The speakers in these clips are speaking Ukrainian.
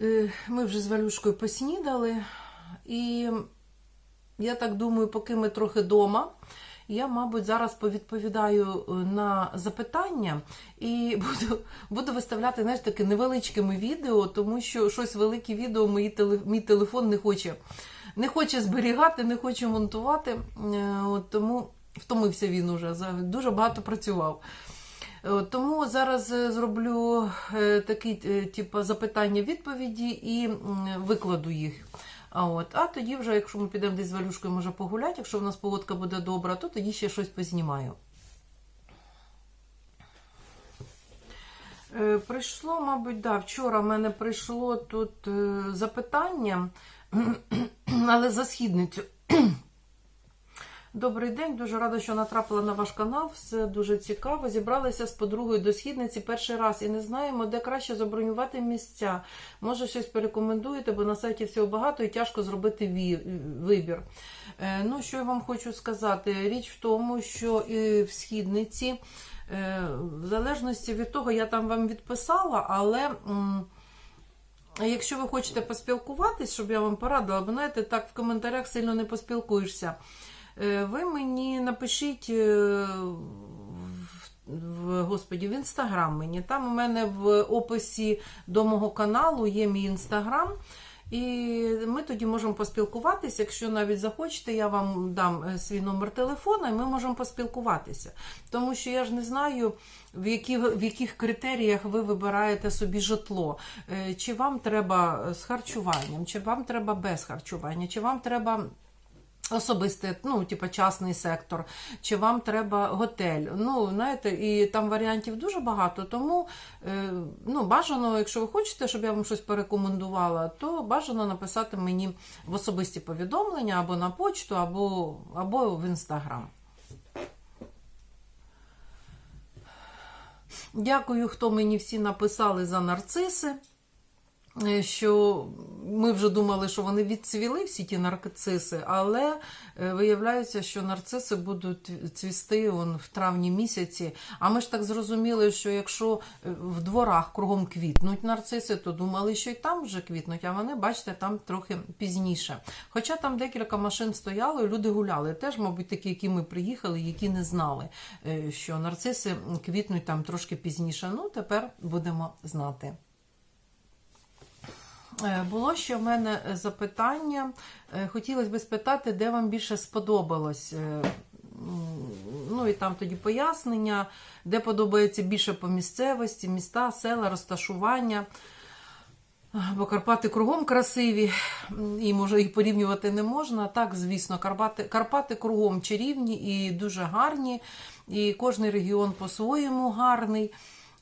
Е, Ми вже з Валюшкою поснідали, і я так думаю, поки ми трохи вдома, я, мабуть, зараз повідповідаю е, на запитання і буду, буду виставляти знаєш, таки невеличкими відео, тому що щось велике відео мої мій телефон не хоче, не хоче зберігати, не хоче монтувати. Е, От, тому втомився він уже, дуже багато працював. Е, Тому зараз е, зроблю е, такі типу, запитання-відповіді і викладу їх. А, от. а тоді, вже, якщо ми підемо десь з Валюшкою, може погуляти, якщо в нас погодка буде добра, то тоді ще щось познімаю. Прийшло, мабуть, да, вчора в мене прийшло тут запитання, але за східницю. Добрий день, дуже рада, що натрапила на ваш канал. Все дуже цікаво. Зібралися з подругою до східниці перший раз і не знаємо, де краще забронювати місця. Може, щось порекомендуєте, бо на сайті всього багато і тяжко зробити вибір. Е, Ну, що я вам хочу сказати? Річ в тому, що і в східниці, е, в залежності від того, я там вам відписала, але. Якщо ви хочете поспілкуватись, щоб я вам порадила, бо знаєте, так в коментарях сильно не поспілкуєшся. Е, Ви мені напишіть е, в, господі, в інстаграм мені. Там у мене в описі до мого каналу є мій інстаграм. І ми тоді можемо поспілкуватися. Якщо навіть захочете, я вам дам е, свій номер телефона, і ми можемо поспілкуватися. Тому що я ж не знаю, в, які, в яких критеріях ви вибираєте собі житло. Чи вам треба з харчуванням, чи вам треба без харчування, чи вам треба. Особистий, ну, типу, частний сектор, чи вам треба готель. Ну, знаєте, і там варіантів дуже багато. Тому е, ну, бажано, якщо ви хочете, щоб я вам щось порекомендувала, то бажано написати мені в особисті повідомлення або на почту, або, або в інстаграм. Дякую, хто мені всі написали за нарциси. Е, Що ми вже думали, що вони відцвіли всі ті нарциси, але е, виявляється, що нарциси будуть цвісти он, в травні місяці. А ми ж так зрозуміли, що якщо е, в дворах кругом квітнуть нарциси, то думали, що й там вже квітнуть, а вони, бачите, там трохи пізніше. Хоча там декілька машин стояло, люди гуляли. Теж, мабуть, такі, які ми приїхали, які не знали, що нарциси квітнуть там трошки пізніше. Ну, тепер будемо знати. Е, Було ще в мене запитання. Е, Хотілося б спитати, де вам більше сподобалось. Е, Ну і там тоді пояснення, де подобається більше по місцевості, міста, села, розташування. Бо Карпати кругом красиві, і може їх порівнювати не можна. Так, звісно, Карпати, Карпати кругом чарівні і дуже гарні, і кожний регіон по-своєму гарний.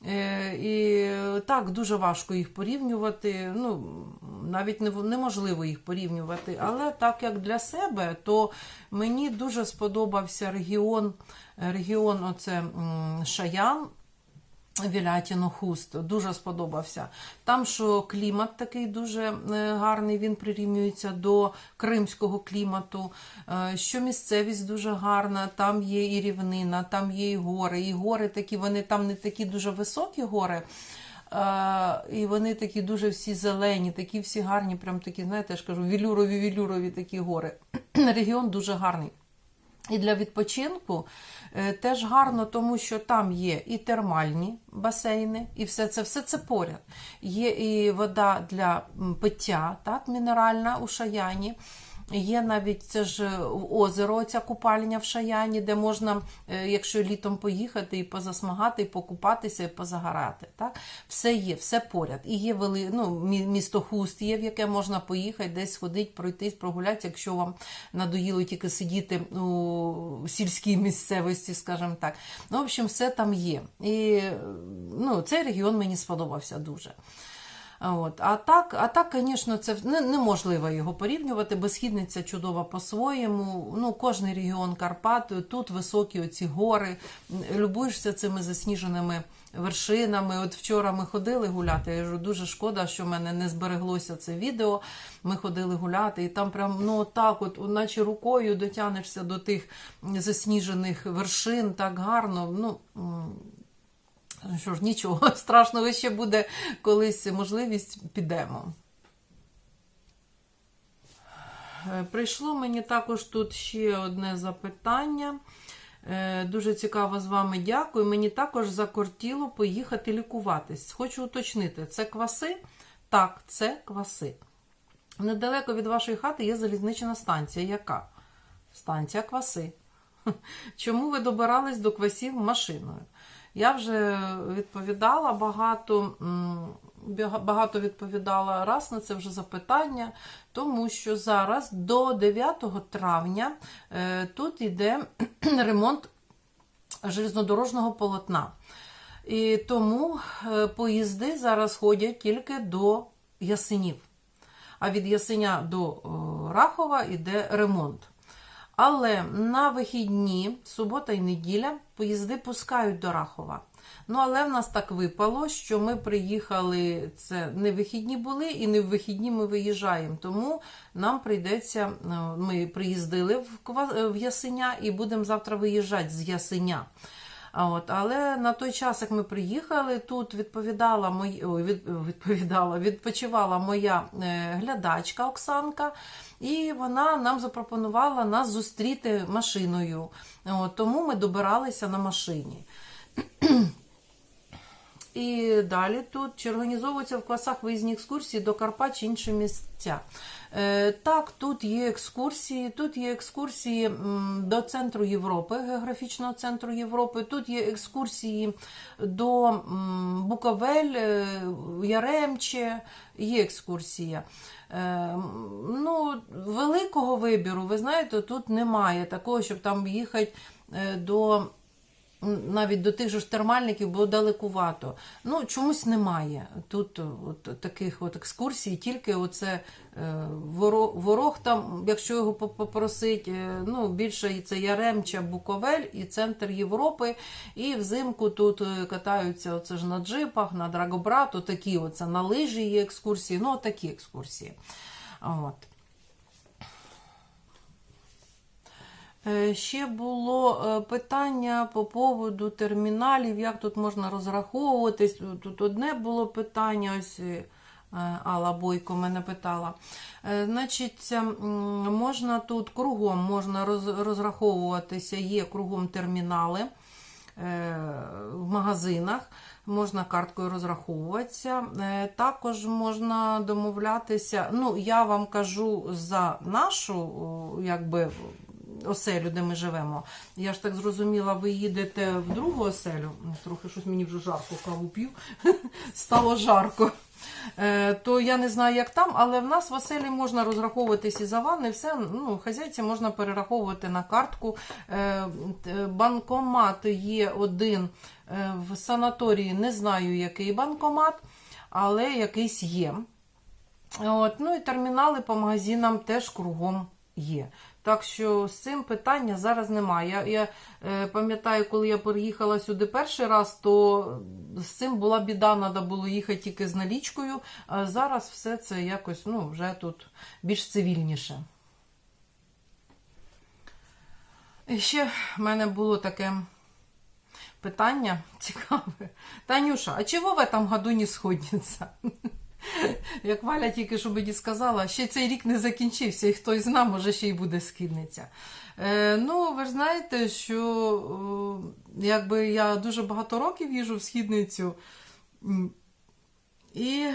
Е, І так, дуже важко їх порівнювати. Ну, навіть неможливо їх порівнювати. Але так як для себе, то мені дуже сподобався регіон, регіон оце Шаян. Вілятіно Хуст дуже сподобався. Там, що клімат такий дуже е, гарний, він прирівнюється до кримського клімату, е, що місцевість дуже гарна, там є і рівнина, там є і гори. І гори такі, вони там не такі дуже високі гори. е, І вони такі дуже всі зелені, такі всі гарні, прям такі, знаєте, я ж кажу, вілюрові, вілюрові такі гори. Регіон дуже гарний. І для відпочинку е, теж гарно, тому що там є і термальні басейни, і все це все це поряд. Є і вода для пиття, так, мінеральна у Шаяні. Є навіть це ж е, озеро, ця купальня в Шаяні, де можна, е, якщо літом поїхати і позасмагати, і покупатися, і позагорати. Так? Все є, все поряд. І є вели... ну, місто Хуст є, в яке можна поїхати, десь сходити, пройтись, прогулятися, якщо вам надоїло тільки сидіти у сільській місцевості, скажімо так. Ну, в общем, все там є. І ну, цей регіон мені сподобався дуже. От. А так, а так, звісно, це не, неможливо його порівнювати, бо східниця чудова по-своєму. Ну, кожний регіон Карпат, тут високі оці гори, любуєшся цими засніженими вершинами. От вчора ми ходили гуляти. Я кажу, дуже шкода, що в мене не збереглося це відео. Ми ходили гуляти, і там прям ну так, от, наче рукою дотянешся до тих засніжених вершин, так гарно. Ну, Ну що ж, нічого страшного ще буде колись можливість, підемо. Е, прийшло мені також тут ще одне запитання. Е, дуже цікаво з вами дякую. Мені також закортіло поїхати лікуватись. Хочу уточнити, це кваси? Так, це кваси. Недалеко від вашої хати є залізнична станція. Яка? Станція кваси. Чому ви добирались до квасів машиною? Я вже відповідала багато, багато відповідала раз на це вже запитання, тому що зараз до 9 травня е, тут йде ремонт железнодорожного полотна. І тому е, поїзди зараз ходять тільки до Ясенів. А від Ясеня до е, Рахова йде ремонт. Але на вихідні, субота і неділя, поїзди пускають до Рахова. Ну, але в нас так випало, що ми приїхали, це не вихідні були, і не в вихідні ми виїжджаємо. Тому нам прийдеться, е, ми приїздили в, Ясеня і будемо завтра виїжджати з Ясеня. От, але на той час, як ми приїхали, тут відповідала мої, від, відповідала, відпочивала моя е, глядачка Оксанка, і вона нам запропонувала нас зустріти машиною. От, тому ми добиралися на машині. І далі тут чи організовуються в класах виїзні екскурсії до Карпат чи інші місця. Е, так, тут є екскурсії, тут є екскурсії до центру Європи, географічного центру Європи. Тут є екскурсії до Буковель, е, Яремче, є екскурсія. Е, ну, великого вибіру, ви знаєте, тут немає такого, щоб там їхати до навіть до тих же ж термальників було далекувато. Ну, чомусь немає. Тут от таких от екскурсій, тільки оце е, ворог, ворог там, якщо його попросить, е, ну, більше це Яремча, Буковель і центр Європи. І взимку тут е, катаються оце ж на джипах, на драгобрату, такі оце на лижі є екскурсії, ну, такі екскурсії. От. Ще було е, питання по поводу терміналів, як тут можна розраховуватись. Тут одне було питання, ось е, Алла Бойко мене питала. Е, Значить, можна тут кругом можна розраховуватися, є кругом термінали е, в магазинах. Можна карткою розраховуватися. Е, Також можна домовлятися. Ну, я вам кажу за нашу, якби. Оселю, де ми живемо. Я ж так зрозуміла, ви їдете в другу оселю. Трохи щось мені вже жарко каву пів. Стало жарко. Е, То я не знаю, як там, але в нас в оселі можна розраховуватись і за ванни, все. Ну, хазяйці можна перераховувати на картку. Е, Банкомат є один е, в санаторії, не знаю, який банкомат, але якийсь є. От, ну і термінали по магазинам теж кругом є. Так що з цим питання зараз немає. Я, я е, пам'ятаю, коли я переїхала сюди перший раз, то з цим була біда, треба було їхати тільки з налічкою. А зараз все це якось ну, вже тут більш цивільніше. І ще в мене було таке питання цікаве. Танюша, а чого в этом году не сходиться? Як Валя тільки що мені сказала, ще цей рік не закінчився, і хтось зна, може ще й буде східниця. Е, ну, ви ж знаєте, що е, якби я дуже багато років їжу в східницю. І,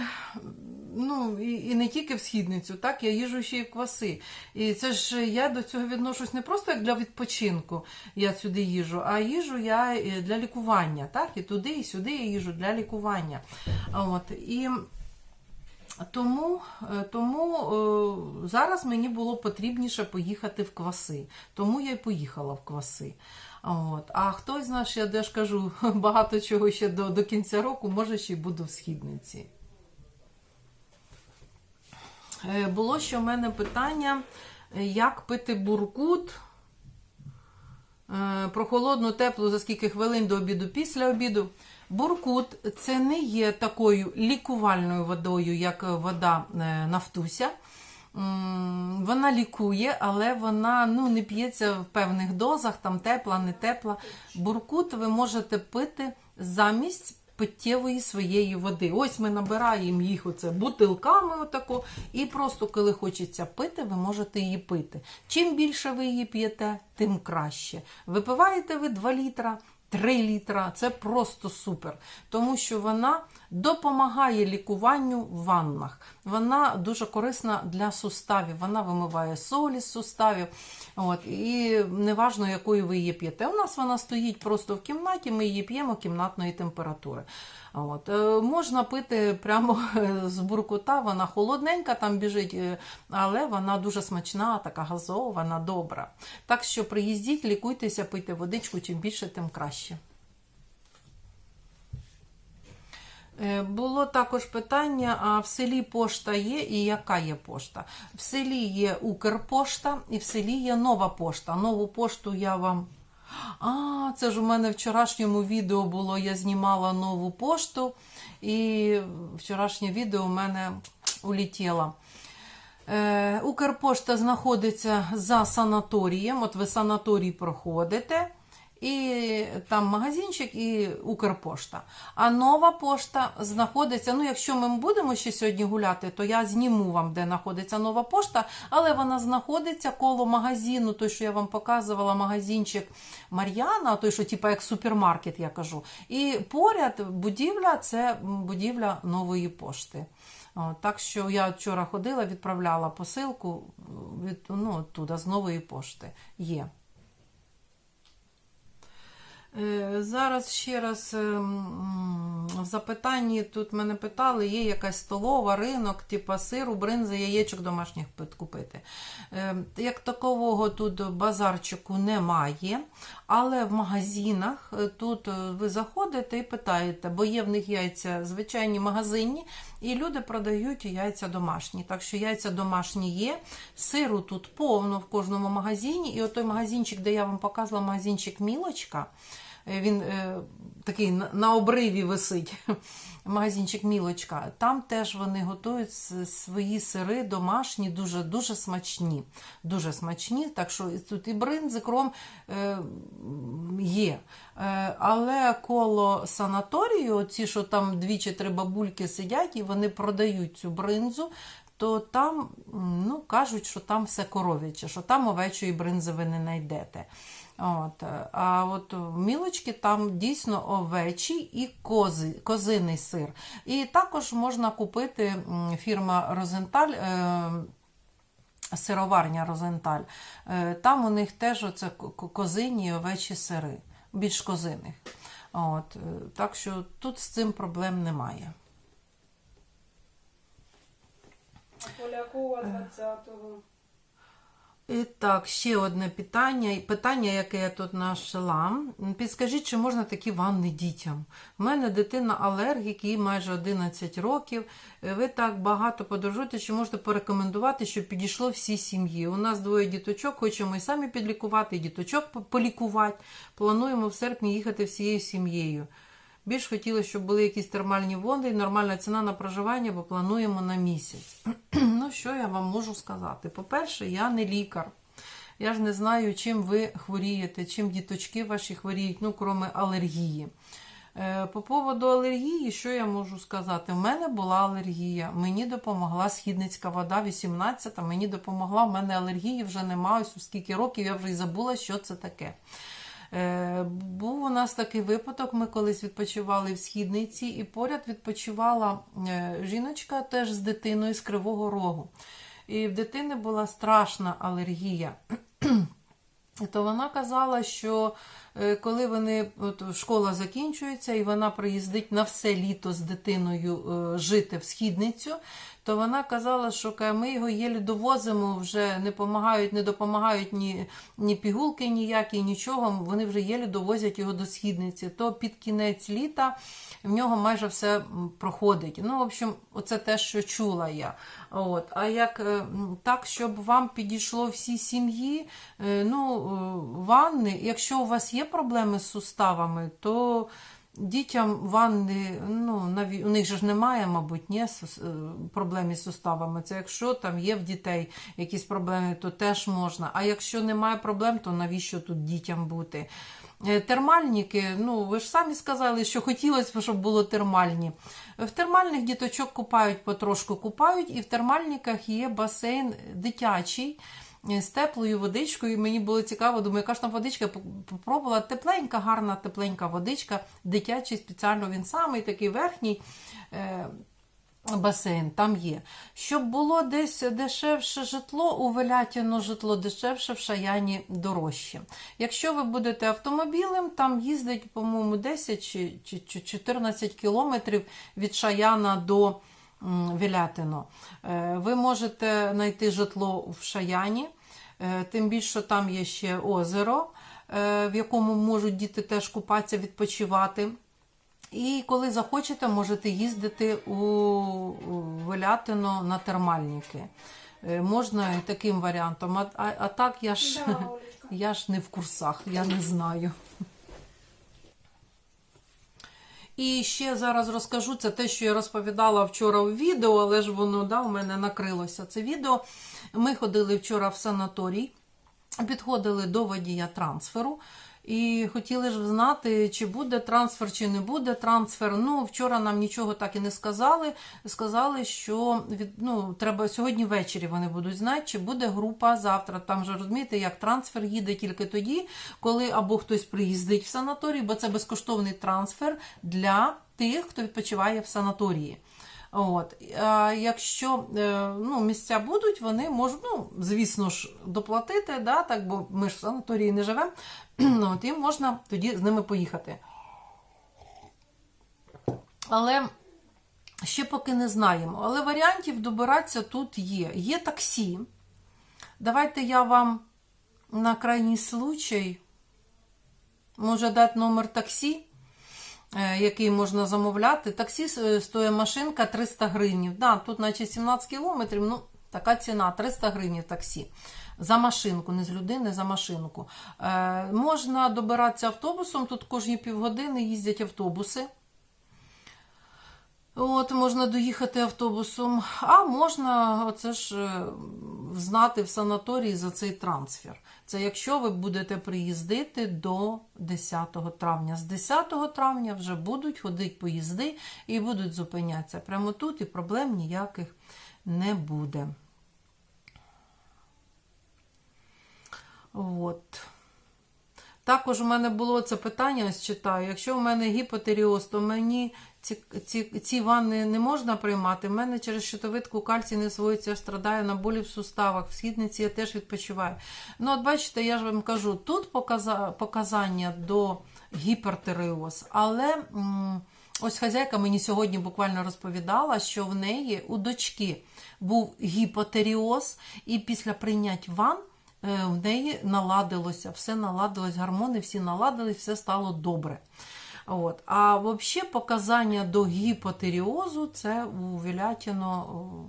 ну, і, і не тільки в східницю, так, я їжу ще й в кваси. І це ж я до цього відношусь не просто як для відпочинку, я сюди їжу, а їжу я е, для лікування. Так? І туди, і сюди я їжу для лікування. От. І тому, е, тому е, зараз мені було потрібніше поїхати в кваси. Тому я й поїхала в кваси. От. А хтось з нас, я ж кажу, багато чого ще до, до кінця року, може ще й буду в східниці. Е, Було ще в мене питання, як пити буркут. Про холодну, теплу, за скільки хвилин до обіду, після обіду. Буркут це не є такою лікувальною водою, як вода е, нафтуся. Вона лікує, але вона ну, не п'ється в певних дозах, там тепла, не тепла. Буркут ви можете пити замість питтєвої своєї води. Ось ми набираємо їх оце бутилками, отако, і просто коли хочеться пити, ви можете її пити. Чим більше ви її п'єте, тим краще. Випиваєте ви 2 літра. 3 літра це просто супер, тому що вона допомагає лікуванню в ваннах. Вона дуже корисна для суставів. Вона вимиває солі з суставів. От, і неважно, якою ви її п'єте. У нас вона стоїть просто в кімнаті, ми її п'ємо кімнатної температури. От. е, Можна пити прямо з буркута, вона холодненька там біжить, е, але вона дуже смачна, така газована, добра. Так що приїздіть, лікуйтеся, пийте водичку, чим більше, тим краще. Е, Було також питання: а в селі пошта є і яка є пошта? В селі є Укрпошта і в селі є нова пошта. Нову пошту я вам. А, це ж у мене вчорашньому відео було. Я знімала нову пошту, і вчорашнє відео у мене улетіло. Е, Укрпошта знаходиться за санаторієм. От ви санаторій проходите, і там магазинчик і Укрпошта. А нова пошта знаходиться. Ну, якщо ми будемо ще сьогодні гуляти, то я зніму вам, де знаходиться нова пошта, але вона знаходиться коло магазину, той, що я вам показувала, магазинчик Мар'яна, той, що типа як супермаркет, я кажу. І поряд будівля це будівля нової пошти. Так що я вчора ходила, відправляла посилку від ну, туди, з нової пошти. Є. Е, Зараз ще раз ем, в запитанні тут мене питали, є якась столова, ринок, типа сиру, бринзи, яєчок домашніх пит- купити. Е, Як такового тут базарчику немає, але в магазинах е, тут е, ви заходите і питаєте, бо є в них яйця звичайні магазинні, і люди продають яйця домашні. Так що яйця домашні є, сиру тут повно в кожному магазині. І от той магазинчик, де я вам показувала, магазинчик Мілочка. Е, Він е, такий на, обриві висить. Магазинчик Мілочка. Там теж вони готують свої сири домашні, дуже дуже смачні. Дуже смачні. Так що тут і бринзи, кром е, є. Е, але коло санаторію, ці, що там дві чи три бабульки сидять, і вони продають цю бринзу. То там ну, кажуть, що там все коров'яче, що там овечої бринзи ви не знайдете. От. е, А от в мілочки там дійсно овечий і кози, козиний сир. І також можна купити фірма Розенталь. Е, Сироварня Розенталь. Е, Там у них теж оце ко- ко- козині і овечі сири, більш козиних. От. е, Так що тут з цим проблем немає. Полякова 20-го. І так, ще одне питання. Питання, яке я тут нашла. Підскажіть, чи можна такі ванни дітям? У мене дитина алергік, їй майже 11 років. Е, Ви так багато подорожуєте, чи можете порекомендувати, щоб підійшло всій сім'ї? У нас двоє діточок, хочемо і самі підлікувати, і діточок полікувати. Плануємо в серпні їхати всією сім'єю. Більш хотілося, щоб були якісь термальні води і нормальна ціна на проживання, бо плануємо на місяць. Що я вам можу сказати? По-перше, я не лікар. Я ж не знаю, чим ви хворієте, чим діточки ваші хворіють, ну, крім алергії. Е, По поводу алергії, що я можу сказати? У мене була алергія. Мені допомогла східницька вода 18, мені допомогла. У мене алергії вже немає. Ось у скільки років я вже й забула, що це таке. Е, Був у нас такий випадок. Ми колись відпочивали в східниці, і поряд відпочивала е, жіночка теж з дитиною з Кривого Рогу. І в дитини була страшна алергія. То вона казала, що е, коли вони от, школа закінчується і вона приїздить на все літо з дитиною жити в східницю, то вона казала, що ми його єлі довозимо, вже не допомагають, не допомагають ні, ні пігулки ніякі, нічого. Вони вже єлі довозять його до східниці. То під кінець літа в нього майже все проходить. Ну, в общем, оце те, що чула я. От. А як е, так, щоб вам підійшло всій сім'ї, е, ну, е, ванни, якщо у вас є проблеми з суставами, то дітям ванни, ну, наві- у них же ж немає, мабуть, ні, е, проблем із суставами. Це якщо там є в дітей якісь проблеми, то теж можна. А якщо немає проблем, то навіщо тут дітям бути? Е, Термальники, ну ви ж самі сказали, що хотілося б, щоб було термальні. В термальних діточок купають потрошку купають, і в термальниках є басейн дитячий з теплою водичкою. Мені було цікаво, думаю, яка ж там водичка попробувала. Тепленька, гарна, тепленька водичка, дитячий спеціально він самий такий верхній. е, Басейн там є. Щоб було десь дешевше житло, у Велятіно житло дешевше, в Шаяні дорожче. Якщо ви будете автомобілем, там їздить, по-моєму, 10 чи, чи, чи 14 кілометрів від Шаяна до м, Велятино. Е, Ви можете знайти житло в Шаяні, е, тим більше що там є ще озеро, е, в якому можуть діти теж купатися, відпочивати. І коли захочете, можете їздити у Велятино на термальники. Можна і таким варіантом. А, а, а так я ж, Да, я ж не в курсах, я не знаю. І ще зараз розкажу це те, що я розповідала вчора у відео, але ж воно да, у мене накрилося це відео. Ми ходили вчора в санаторій, підходили до водія трансферу. І хотіли ж знати, чи буде трансфер, чи не буде трансфер. Ну, вчора нам нічого так і не сказали. Сказали, що від, ну, треба сьогодні ввечері вони будуть знати, чи буде група завтра. Там же розумієте, як трансфер їде тільки тоді, коли або хтось приїздить в санаторій, бо це безкоштовний трансфер для тих, хто відпочиває в санаторії. От. А якщо е, ну, місця будуть, вони можуть, ну, звісно ж, доплатити, да, так, бо ми ж в санаторії не живемо, от, і можна тоді з ними поїхати. Але ще поки не знаємо. Але варіантів добиратися тут є. Є таксі. Давайте я вам на крайній случай може дати номер таксі який можна замовляти. Таксі е, стоїть машинка 300 гривень. Да, тут наче 17 кілометрів, ну така ціна 300 гривень таксі. За машинку, не з людини, за машинку. Е, можна добиратися автобусом, тут кожні півгодини їздять автобуси. От, можна доїхати автобусом, а можна оце ж е, знати в санаторії за цей трансфер. Це якщо ви будете приїздити до 10 травня. З 10 травня вже будуть ходити поїзди і будуть зупинятися прямо тут, і проблем ніяких не буде. От. Також у мене було це питання, ось читаю. Якщо у мене гіпотеріоз, то мені ці, ці, ці ванни не можна приймати. У мене через щитовидку кальцій не своїться, страдаю на болі в суставах. В східниці я теж відпочиваю. Ну, от бачите, я ж вам кажу, тут показа, показання до гіпертеріоз, але ось хазяйка мені сьогодні буквально розповідала, що в неї у дочки був гіпотеріоз, і після прийняття ванн е, в неї наладилося, все наладилось, гормони всі наладились, все стало добре. От. А взагалі показання до гіпотеріозу це у Вілятіно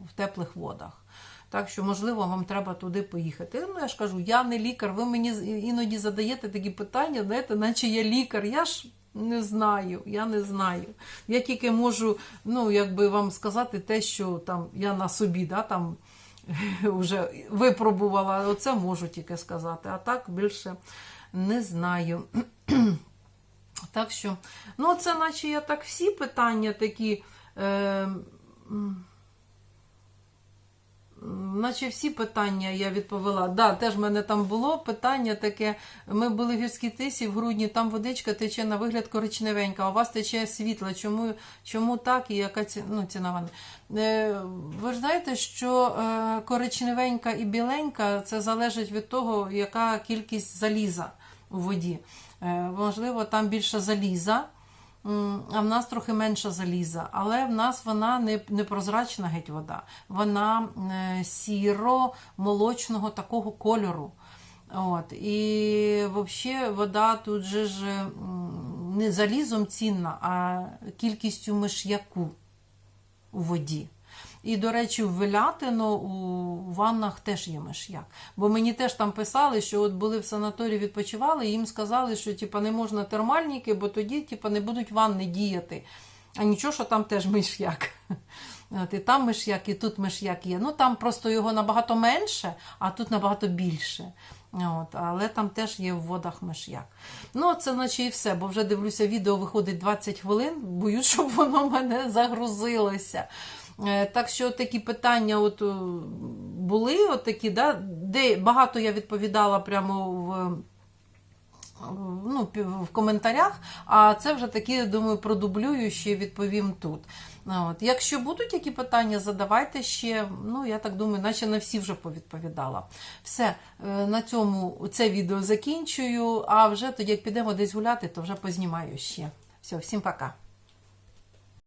в теплих водах. Так що, можливо, вам треба туди поїхати. Ну, я ж кажу, я не лікар, ви мені іноді задаєте такі питання, знаєте, наче я лікар. Я ж не знаю, я не знаю. Я тільки можу, ну, якби вам сказати те, що там я на собі, да, там вже випробувала, оце можу тільки сказати. А так більше не знаю. Так що, ну, це наче я так всі питання такі. Е, Наче всі питання я відповіла. Да, теж в мене там було питання таке. Ми були в гірській тисі в грудні, там водичка тече на вигляд коричневенька, а у вас тече світла. Чому чому так і яка ці, ну, ціна вона? Е, ви ж знаєте, що е, коричневенька і біленька це залежить від того, яка кількість заліза у воді. Е, можливо, там більше заліза. А в нас трохи менше заліза, але в нас вона не, прозрачна геть вода. Вона е, сіро-молочного такого кольору. От. І взагалі вода тут же ж не залізом цінна, а кількістю миш'яку у воді. І, до речі, в Велятино у ваннах теж є миш'як. Бо мені теж там писали, що от були в санаторії, відпочивали, і їм сказали, що типа, не можна термальники, бо тоді типа, не будуть ванни діяти. А нічого, що там теж миш'як. От, і там миш'як, і тут миш'як є. Ну там просто його набагато менше, а тут набагато більше. От, але там теж є в водах миш'як. Ну, це наче і все, бо вже дивлюся, відео виходить 20 хвилин, боюсь, щоб воно мене загрузилося. Е, Так що такі питання от е, були, от такі, да, де багато я відповідала прямо в ну, в коментарях, а це вже такі, думаю, продублюю ще відповім тут. От. Якщо будуть які питання, задавайте ще. Ну, я так думаю, наче на всі вже повідповідала. Все, е, на цьому це відео закінчую, а вже тоді, як підемо десь гуляти, то вже познімаю ще. Все, всім пока.